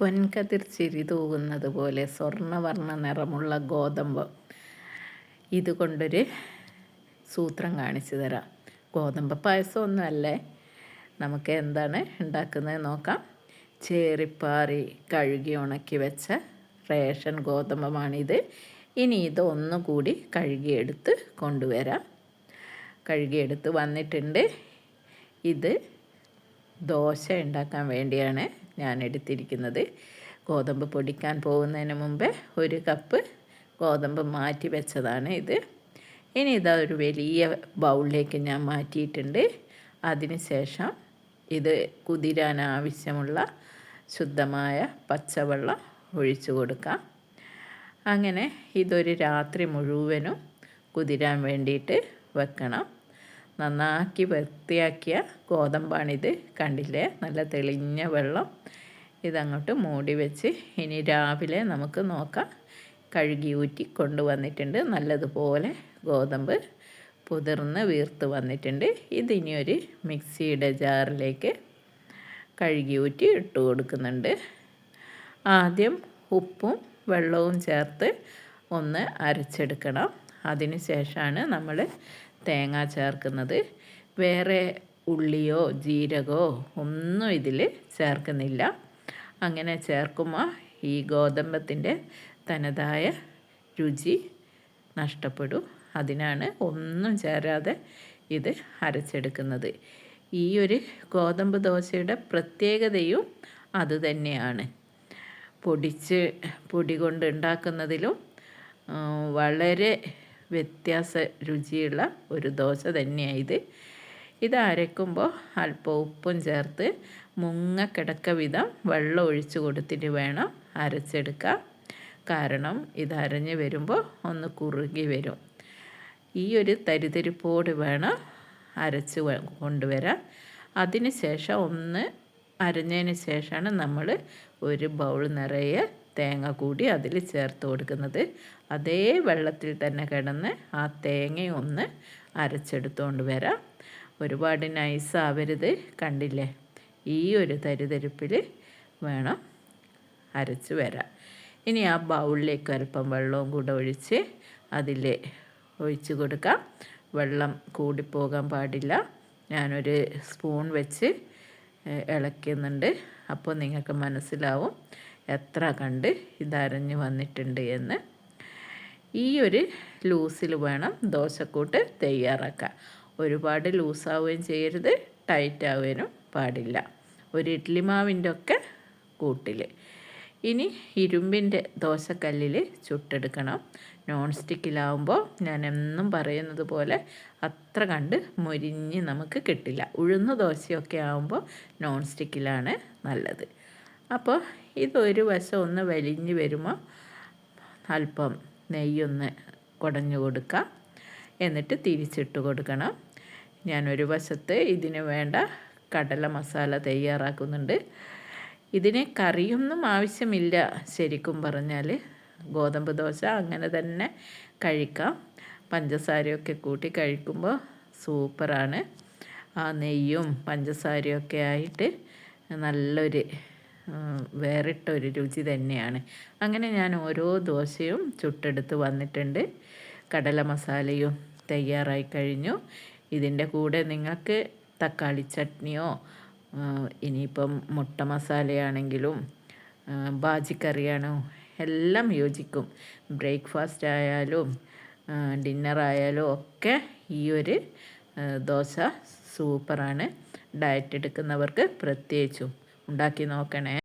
പൊൻകതിർ ചിരി തൂകുന്നത് പോലെ സ്വർണവർണ നിറമുള്ള ഗോതമ്പ്. ഇതുകൊണ്ടൊരു സൂത്രം കാണിച്ചു തരാം. ഗോതമ്പ് പായസം ഒന്നുമല്ലേ നമുക്ക് എന്താണ് ഉണ്ടാക്കുന്നത് നോക്കാം. ചേറിപ്പാറി കഴുകി ഉണക്കി വെച്ച റേഷൻ ഗോതമ്പമാണിത്. ഇനി ഇത് ഒന്നുകൂടി കഴുകിയെടുത്ത് കൊണ്ടുവരാം. കഴുകിയെടുത്ത് വന്നിട്ടുണ്ട്. ഇത് ദോശ ഉണ്ടാക്കാൻ വേണ്ടിയാണ്. ഞാൻ എടുത്തിരിക്കുന്നത് ഗോതമ്പ് പൊടിക്കാൻ പോകുന്നതിന് മുമ്പേ ഒരു കപ്പ് ഗോതമ്പ് മാറ്റി വെച്ചതാണ് ഇത്. ഇനി ഇതാ ഒരു വലിയ ബൗളിലേക്ക് ഞാൻ മാറ്റിയിട്ടുണ്ട്. അതിനുശേഷം ഇത് കുതിരാൻ ആവശ്യമുള്ള ശുദ്ധമായ പച്ചവെള്ളം ഒഴിച്ചു കൊടുക്കാം. അങ്ങനെ ഇതൊരു രാത്രി മുഴുവനും കുതിരാൻ വേണ്ടിയിട്ട് വെക്കണം. നന്നാക്കി വൃത്തിയാക്കിയ ഗോതമ്പാണിത് കണ്ടില്ലേ? നല്ല തെളിഞ്ഞ വെള്ളം ഇതങ്ങോട്ട് മൂടി വെച്ച് ഇനി രാവിലെ നമുക്ക് നോക്കാം. കഴുകി ഊറ്റി കൊണ്ടുവന്നിട്ടുണ്ട്. നല്ലതുപോലെ ഗോതമ്പ് പുതിർന്ന് വീർത്ത് വന്നിട്ടുണ്ട്. ഇതിനി ഒരു മിക്സിയുടെ ജാറിലേക്ക് കഴുകി ഊറ്റി ഇട്ട് കൊടുക്കുന്നുണ്ട്. ആദ്യം ഉപ്പും വെള്ളവും ചേർത്ത് ഒന്ന് അരച്ചെടുക്കണം. അതിന് ശേഷമാണ് നമ്മൾ തേങ്ങ ചേർക്കുന്നത്. വേറെ ഉള്ളിയോ ജീരകമോ ഒന്നും ഇതിൽ ചേർക്കുന്നില്ല. അങ്ങനെ ചേർക്കുമ്പോൾ ഈ ഗോതമ്പത്തിന്റെ തനതായ രുചി നഷ്ടപ്പെടും. അതിനാണ് ഒന്നും ചേരാതെ ഇത് അരച്ചെടുക്കുന്നത്. ഈ ഒരു ഗോതമ്പ് ദോശയുടെ പ്രത്യേകതയും അതുതന്നെയാണ് പൊടിച്ച് പൊടി കൊണ്ട് ഉണ്ടാക്കുന്നതിലും വളരെ വ്യത്യാസ രുചിയുള്ള ഒരു ദോശ തന്നെയാണ് ഇത്. ഇത് അരയ്ക്കുമ്പോൾ അല്പം ഉപ്പും ചേർത്ത് മുങ്ങക്കിടക്ക വിധം വെള്ളം ഒഴിച്ച് കൊടുത്തിട്ട് വേണം അരച്ചെടുക്കുക കാരണം ഇത് അരഞ്ഞ് വരുമ്പോൾ ഒന്ന് കുറുകി വരും. ഈ ഒരു തരിതരിപ്പോട് വേണം അരച്ച് കൊണ്ടുവരാൻ. അതിന് ശേഷം ഒന്ന് അരഞ്ഞതിന് ശേഷമാണ് നമ്മൾ ഒരു ബൗൾ നിറയെ തേങ്ങ കൂടി അതിൽ ചേർത്ത് കൊടുക്കുന്നത്. അതേ വെള്ളത്തിൽ തന്നെ കിടന്ന് ആ തേങ്ങ ഒന്ന് അരച്ചെടുത്തുകൊണ്ട് വരാം. ഒരുപാട് നൈസാവരുത് കണ്ടില്ലേ? ഈ ഒരു തരിതരിപ്പിൽ വേണം അരച്ച് വരാൻ. ഇനി ആ ബൗളിലേക്ക് അല്പം വെള്ളവും കൂടെ ഒഴിച്ച് അതിൽ ഒഴിച്ച് കൊടുക്കാം. വെള്ളം കൂടിപ്പോകാൻ പാടില്ല. ഞാനൊരു സ്പൂൺ വെച്ച് ഇളക്കുന്നുണ്ട്. അപ്പോൾ നിങ്ങൾക്ക് മനസ്സിലാവും എത്ര കണ്ട് ഇതരഞ്ഞ് വന്നിട്ടുണ്ട് എന്ന്. ഈ ഒരു ലൂസിൽ വേണം ദോശക്കൂട്ട് തയ്യാറാക്കാൻ. ഒരുപാട് ലൂസാവുകയും ചെയ്യരുത് ടൈറ്റ് ആവുകയും പാടില്ല. ഒരു ഇഡ്ലി മാവിന്റെ ഒക്കെ കൂട്ടിൽ ഇനി ഇരുമ്പിന്റെ ദോശക്കല്ലിൽ ചുട്ടെടുക്കണം. നോൺ സ്റ്റിക്കിലാവുമ്പോൾ ഞാൻ എന്നും പറയുന്നത് പോലെ അത്ര കണ്ട് മുരിഞ്ഞ് നമുക്ക് കിട്ടില്ല. ഉഴുന്ന ദോശയൊക്കെ ആവുമ്പോൾ നോൺ സ്റ്റിക്കിലാണ് നല്ലത്. അപ്പോൾ ഇതൊരു വശം ഒന്ന് വലിഞ്ഞ് വരുമ്പോൾ അല്പം നെയ്യൊന്ന് കുടഞ്ഞു കൊടുക്കുക എന്നിട്ട് തിരിച്ചിട്ട് കൊടുക്കണം. ഞാനൊരു വശത്ത് ഇതിന് വേണ്ട കടല മസാല തയ്യാറാക്കുന്നുണ്ട്. ഇതിന് കറിയൊന്നും ആവശ്യമില്ല ശരിക്കും പറഞ്ഞാൽ ഗോതമ്പ് ദോശ അങ്ങനെ തന്നെ കഴിക്കാം. പഞ്ചസാരയൊക്കെ കൂട്ടി കഴിക്കുമ്പോൾ സൂപ്പറാണ്. ആ നെയ്യും പഞ്ചസാരയൊക്കെ ആയിട്ട് നല്ലൊരു വേറിട്ടൊരു രുചി തന്നെയാണ്. അങ്ങനെ ഞാൻ ഓരോ ദോശയും ചുട്ടെടുത്ത് വന്നിട്ടുണ്ട്. കടല മസാലയും തയ്യാറായി കഴിഞ്ഞു. ഇതിന്റെ കൂടെ നിങ്ങൾക്ക് തക്കാളി ചട്നിയോ ഇനിയിപ്പം മുട്ട മസാലയാണെങ്കിലും ബാജിക്കറിയാണോ എല്ലാം യോജിക്കും. ബ്രേക്ക്ഫാസ്റ്റ് ആയാലും ഡിന്നറായാലും ഒക്കെ ഈ ഒരു ദോശ സൂപ്പറാണ്. ഡയറ്റ് എടുക്കുന്നവർക്ക് പ്രത്യേകിച്ചും ഉണ്ടാക്കി നോക്കണേ.